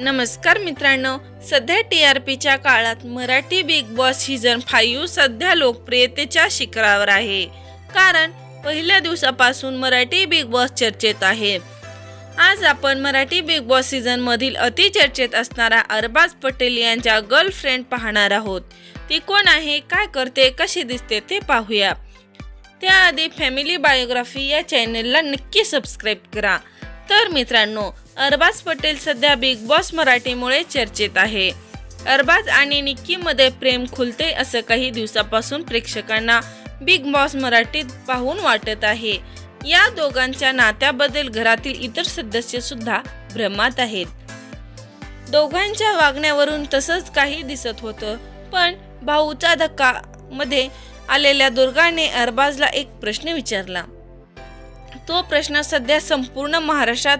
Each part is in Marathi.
नमस्कार मित्रांनो सध्या टी आर पीच्या काळात Marathi Bigg Boss season five सध्या लोकप्रियतेच्या शिखरावर आहे. कारण पहिल्या दिवसापासून मराठी बिग बॉस चर्चेत आहे. आज आपण मराठी बिग बॉस सीझन मधील अतिचर्चेत असणारा अरबाज पटेल यांच्या गर्लफ्रेंड पाहणार आहोत. ती कोण आहे काय करते कशी दिसते ते पाहूया. त्याआधी फॅमिली बायोग्राफी या चॅनेलला नक्की सबस्क्राईब करा. तर मित्रांनो अरबाज पटेल सध्या बिग बॉस मराठीमुळे चर्चेत आहे. अरबाज आणि निक्कीमध्ये प्रेम खुलते असं काही दिवसापासून प्रेक्षकांना बिग बॉस मराठीत पाहून वाटत आहे. या दोघांच्या नात्याबद्दल घरातील इतर सदस्य सुद्धा भ्रमात आहेत. दोघांच्या वागण्यावरून तसंच काही दिसत होतं पण भाऊचा धक्का मध्ये आलेल्या दुर्गाने अरबाजला एक प्रश्न विचारला. तो प्रश्न सध्या संपूर्ण महाराष्ट्रात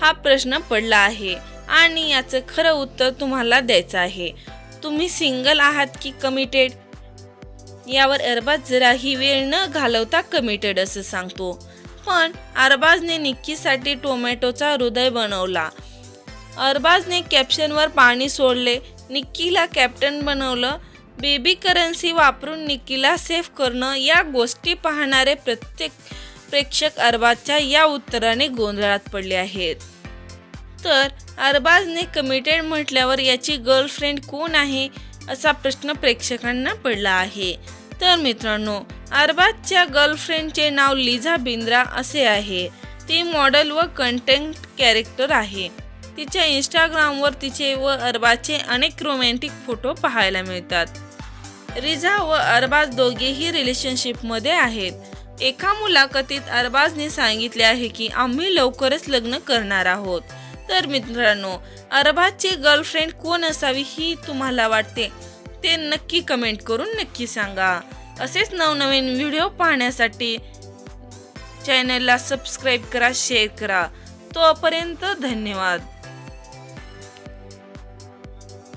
हा प्रश्न पडला आहे. आणि याचं खरं उत्तर तुम्हाला द्यायचं आहे. तुम्ही सिंगल आहात की कमिटेड यावर अरबाज जराही वेळ न घालवता कमिटेड असं सांगतो. पण अरबाजने निक्कीसाठी टोमॅटोचा हृदय बनवला. अरबाजने कॅप्शनवर पाणी सोडले. निक्कीला कॅप्टन बनवलं. बेबी करन्सी वापरून निक्कीला सेफ करणं या गोष्टी पाहणारे प्रत्येक प्रेक्षक अरबाजच्या या उत्तराने गोंधळात पडले आहेत. तर अरबाजने कमिटेड म्हटल्यावर याची गर्लफ्रेंड कोण आहे असा प्रश्न प्रेक्षकांना पडला आहे. तर मित्रांनो अरबाजच्या गर्लफ्रेंडचे नाव लिझा बिंद्रा असे आहे. ती मॉडेल व कंटेंट कॅरेक्टर आहे. तिच्या इंस्टाग्रामवर तिचे व अरबाजचे अनेक रोमॅन्टिक फोटो पाहायला मिळतात. रिझा व अरबाज दोघेही रिलेशनशिपमध्ये आहेत. एका मुलाखतीत अरबाजने सांगितले आहे की आम्ही लवकरच लग्न करणार आहोत. तर मित्रांनो अरबाजची गर्लफ्रेंड कोण असावी ही तुम्हाला वाटते? ते नक्की कमेंट करून नक्की सांगा. असेच नवनवीन व्हिडिओ पाहण्यासाठी चॅनलला सबस्क्राईब करा शेअर करा. तोपर्यंत धन्यवाद.